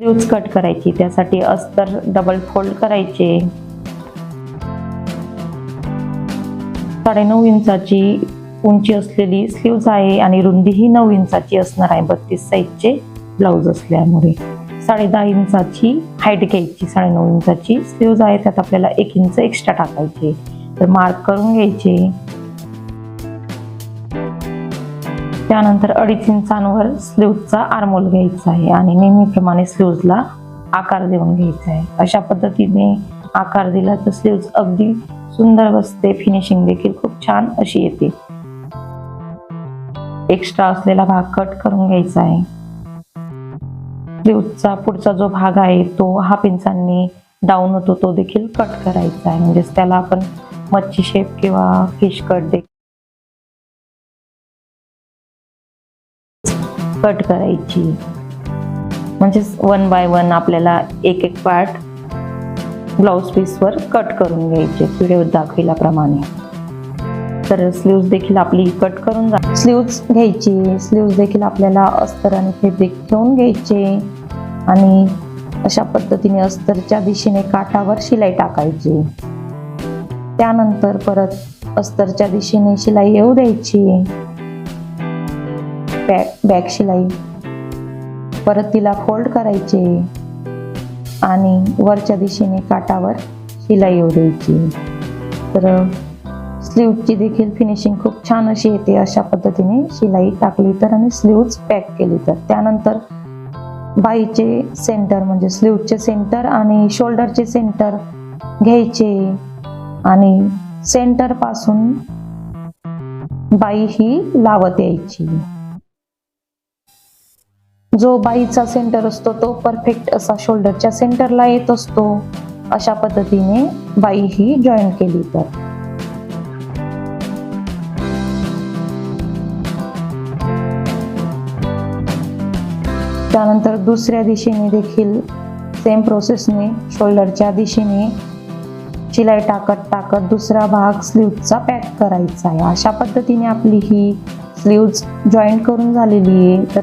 Sleeves cut करायची. त्यासाठी अस्तर डबल फोल्ड करायचे. साडेनऊ इंचाची उंची असलेली स्लीव्ज आहे आणि रुंदी ही नऊ इंचाची असणार आहे. बत्तीस साईजचे ब्लाऊज असल्यामुळे. साडे दहा इंचाची हाईट घ्यायची. साडेनऊ इंचाची स्लीव्ज आहे त्यात आपल्याला एक इंच एक्स्ट्रा टाकायचे. तर मार्क करून घ्यायचे. त्यानंतर अडीच इंचांवर स्लीवचा आरमोल घ्यायचा आहे आणि नेहमीप्रमाणे स्लीव्जला आकार देऊन घ्यायचा आहे. अशा पद्धतीने आकार दिला तर स्लीव्ज अगदी सुंदर बसते. फिनिशिंग देखील खूप छान अशी येते. एक्स्ट्रा असलेला भाग कट करून घ्यायचा आहे. स्लीवचा पुढचा जो भाग आहे तो हाफ इंचांनी डाऊन होतो तो देखील कट करायचा आहे. म्हणजेच त्याला आपण मच्छी शेप किंवा फिश कट देखील कट करायची. म्हणजेच वन बाय वन आपल्याला एक एक पार्ट ब्लाऊज पीसवर कट करून घ्यायचे. व्हिडिओ दाखविल्याप्रमाणे. तर स्लीव्ज देखील आपली कट करून जा स्लीव्ज घ्यायची. स्लीव्ज देखील आपल्याला अस्तर आणि फेब्रिक ठेवून घ्यायचे. आणि अशा पद्धतीने अस्तरच्या दिशेने काठावर शिलाई टाकायची. त्यानंतर परत अस्तरच्या दिशेने शिलाई येऊ द्यायची. बॅक बॅक शिलाई परत तिला फोल्ड करायचे आणि वरच्या दिशेने काठावर शिलाई येऊ द्यायची तर स्लीवची देखील फिनिशिंग खूप छान अशी येते अशा पद्धतीने शिलाई टाकली तर आणि स्लीव्ज पॅक केली तर. त्यानंतर बाईचे सेंटर म्हणजे स्लीवचे सेंटर आणि शोल्डरचे सेंटर घ्यायचे आणि सेंटरपासून बाई ही लावत यायची. जो बाईचा सेंटर असतो तो परफेक्ट असा शोल्डरच्या सेंटरला येत असतो. अशा पद्धतीने बाई ही जॉईन केली तर. त्यानंतर दुसऱ्या दिशेने देखील सेम प्रोसेसने शोल्डरच्या दिशेने शिलाई टाकत टाकत दुसरा भाग स्लीवचा पॅक करायचा आहे. अशा पद्धतीने आपली ही स्लीव्ज जॉईंट करून झालेली आहे. तर